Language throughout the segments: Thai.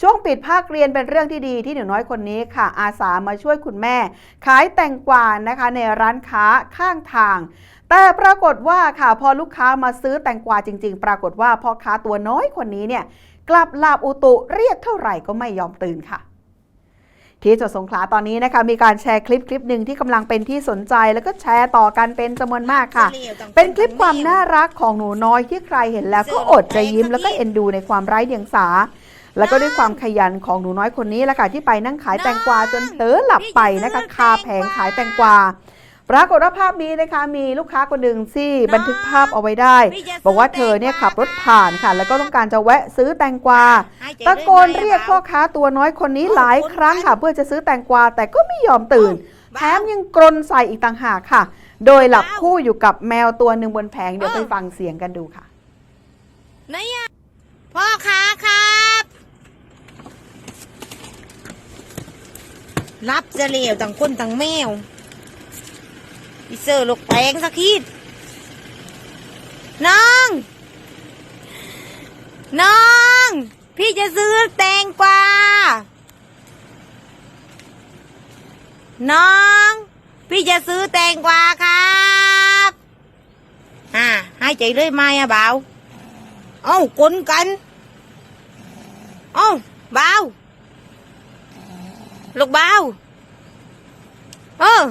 ช่วงปิดภาคเรียนเป็นเรื่องที่ดีที่หนูน้อยคนนี้ค่ะ อาสามาช่วยคุณแม่ ขายแตงกวานะคะ ในร้านค้าข้างทาง แต่ปรากฏว่าค่ะพอลูกค้ามาซื้อแตงกวาจริง ๆ ปรากฏว่าพ่อค้าตัวน้อยคนนี้เนี่ยกลับหลาบอุตุเรียกเท่าไหร่ก็ไม่ยอมตื่นค่ะที่จังหวัดสงขลาตอนนี้นะคะมีการแชร์คลิปคลิปหนึ่งที่กำลังเป็นที่สนใจแล้วก็แชร์ต่อกันเป็นจำนวนมากค่ะ เป็นคลิปความน่ารักของหนูน้อยที่ใครเห็นแล้วก็อดจะยิ้มแล้วก็เอ็นดูในความไร้เดียงสา แล้วก็ด้วยความขยันของหนูน้อยคนนี้แหละค่ะที่ไปนั่งขายแตงกวาจนเผลอหลับไปนะคะคาแผงขายแตงกวาปรากฏว่าภาพนี้นะคะมีลูกค้าคนหนึ่งที่บันทึกภาพเอาไว้ได้ บอกว่าเธอเนี่ยขับรถผ่านค่ะ แล้วก็ต้องการจะแวะซื้อแตงกวาตะโกนเรียกพ่อค้าตัวน้อยคนนี้หลายครั้งค่ะ เพื่อจะซื้อแตงกวาแต่ก็ไม่ยอมตื่นแถมยังกรนใส่อีกต่างหากค่ะ โดยหลับคู่อยู่กับแมวตัวหนึ่งบนแผงเดี๋ยวไปฟังเสียงกันดูค่ะไหนอะพ่อค้าครับ รับจะเลวต่างคนต่างแมวอีเซอร์ลูกแปงสักทีน้องน้อง พี่จะซื้อแตงกวาน้อง พี่จะซื้อแตงกวาครับอ่าให้ใจเลยไหมอะบ่าวเอ้ากลกันเอ้าเบา ลูกเบาเออ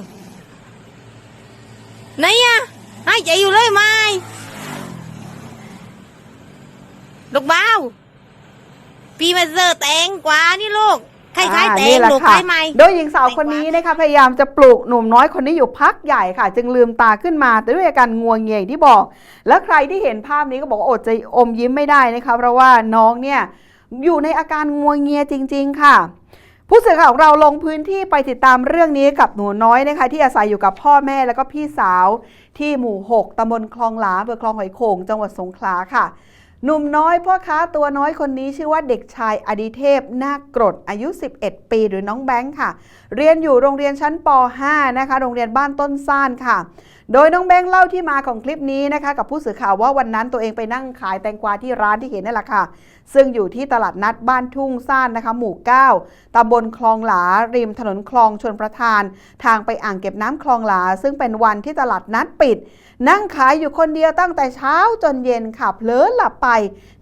ไหนอะให้ใจอยู่เลยไหมลูกเบาพี่มาเจอแตงกวานี่ลูกคล้ายๆแตอ่งแหละลูกคค่ะล้ายไหมโดยหญิงสาวคนนี้นะคะพยายามจะปลุกหนุ่มน้อยคนนี้อยู่พักใหญ่ค่ะ จึงลืมตาขึ้นมา แต่ด้วยอาการงัวงเงียอย่างที่บอก แล้วใครที่เห็นภาพนี้ก็บอกว่าอดจะอมยิ้มไม่ได้นะคะเพราะว่าน้องเนี่ยอยู่ในอาการงัวงเงียจริง ๆ ค่ะ ผู้สื่อข่าวของเราลงพื้นที่ไปติดตามเรื่องนี้กับหนูน้อยนะคะ ที่อาศัยอยู่กับพ่อแม่แล้วก็พี่สาวที่หมู่ 6ตำบลคลองหลาอำเภอคลองหอยโข่งจังหวัดสงขลาค่ะ หนุ่มน้อยพ่อค้าตัวน้อยคนนี้ชื่อว่าเด็กชายอดิเทพนาคกรดอายุ 11 ปีหรือน้องแบงค์ค่ะ เรียนอยู่โรงเรียนชั้นป .5 นะคะ โรงเรียนบ้านต้นซ่านค่ะ โดยน้องแบงค์เล่าที่มาของคลิปนี้นะคะ กับผู้สื่อข่าวว่าวันนั้นตัวเองไปนั่งขายแตงกวาที่ร้านที่เห็นนั่แหละค่ะ ซึ่งอยู่ที่ตลาดนัดบ้านทุ่งซ่านนะคะ หมู่ 9ตำบลคลองหลา ริมถนนคลองชนประทาน ทางไปอ่างเก็บน้ำคลองหลา ซึ่งเป็นวันที่ตลาดนัดปิด นั่งขายอยู่คนเดียวตั้งแต่เช้าจนเย็นค่ะเผลอหลับไป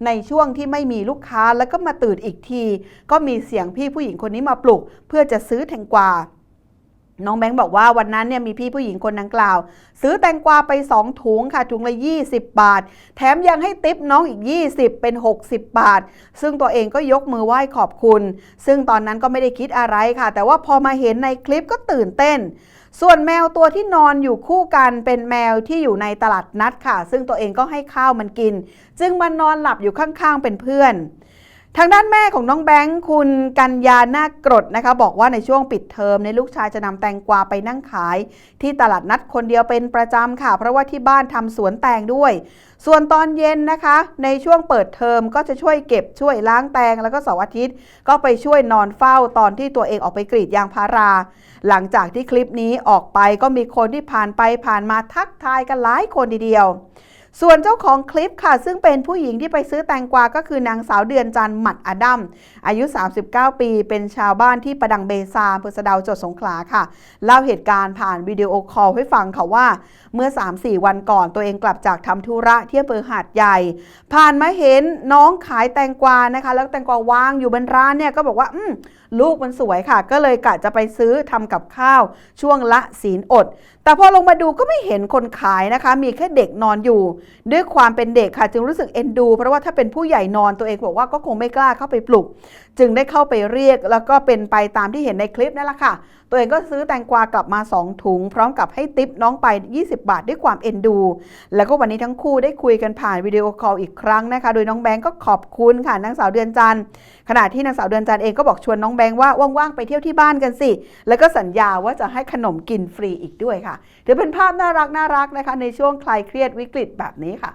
ในช่วงที่ไม่มีลูกค้าแล้วก็มาตื่นอีกที ก็มีเสียงพี่ผู้หญิงคนนี้มาปลุก เพื่อจะซื้อแตงกวา น้องแบงค์บอกว่าวันนั้นเนี่ยมีพี่ผู้หญิงคนดังกล่าว ซื้อแตงกวาไป 2 ถุงค่ะถุงละ 20 บาท แถมยังให้ติปน้องอีก 20 เป็น 60 บาท ซึ่งตัวเองก็ยกมือไหว้ขอบคุณ ซึ่งตอนนั้นก็ไม่ได้คิดอะไรค่ะ แต่ว่าพอมาเห็นในคลิปก็ตื่นเต้น ส่วนแมวตัวที่นอนอยู่คู่กันเป็นแมวที่อยู่ในตลาดนัดค่ะ ซึ่งตัวเองก็ให้ข้าวมันกิน จึงมันนอนหลับอยู่ข้างๆเป็นเพื่อน ทางด้านแม่ของน้องแบงค์คุณกัญญานากรดนะคะ บอกว่าในช่วงปิดเทอมในลูกชายจะนำแตงกวาไปนั่งขาย ที่ตลาดนัดคนเดียวเป็นประจำค่ะ เพราะว่าที่บ้านทำสวนแตงด้วย ส่วนตอนเย็นนะคะ ในช่วงเปิดเทอมก็จะช่วยเก็บช่วยล้างแตงแล้วก็เสาร์อาทิตย์ ก็ไปช่วยนอนเฝ้าตอนที่ตัวเองออกไปกรีดยางพารา หลังจากที่คลิปนี้ออกไปก็มีคนที่ผ่านไปผ่านมาทักทายกันหลายคนทีเดียว ส่วนเจ้าของคลิปค่ะ ซึ่งเป็นผู้หญิงที่ไปซื้อแตงกวาก็คือนางสาวเดือนจันทร์หมัดอดัมอายุ 39 ปี เป็นชาวบ้านที่ประดังเบซาอำเภอสะเดาวจังหวัดสงขลาค่ะ เล่าเหตุการณ์ผ่านวิดีโอคอลให้ฟังค่ะว่า เมื่อ 3-4 วันก่อนตัวเองกลับจากทำธุระที่อำเภอหาดใหญ่ ผ่านมาเห็นน้องขายแตงกวานะคะ แล้วแตงกวาวางอยู่บนร้านเนี่ยก็บอกว่าอืมลูกมันสวยค่ะ ก็เลยกะจะไปซื้อทำกับข้าวช่วงละศีลอด แต่พอลงมาดูก็ไม่เห็นคนขายนะคะ มีแค่เด็กนอนอยู่ ด้วยความเป็นเด็กค่ะ จึงรู้สึกเอ็นดู เพราะว่าถ้าเป็นผู้ใหญ่นอนตัวเองบอกว่าก็คงไม่กล้าเข้าไปปลุก จึงได้เข้าไปเรียกแล้วก็เป็นไปตามที่เห็นในคลิปนั่นแหละค่ะ ตัวเองก็ซื้อแตงกวากลับมา 2 ถุง พร้อมกับให้ติปน้องไป 20 บาทด้วยความเอ็นดู แล้วก็วันนี้ทั้งคู่ได้คุยกันผ่านวิดีโอคอลอีกครั้งนะคะ โดยน้องแบงก์ก็ขอบคุณค่ะนางสาวเดือนจันทร์ขณะที่นางสาวเดือนจันทร์เองก็บอกชวนน้องแบงค์ว่าว่างๆไปเที่ยวที่บ้านกันสิ แล้วก็สัญญาว่าจะให้ขนมกินฟรีอีกด้วยค่ะถือเป็นภาพน่ารักน่ารักนะคะ ในช่วงคลายเครียดวิกฤตแบบนี้ค่ะ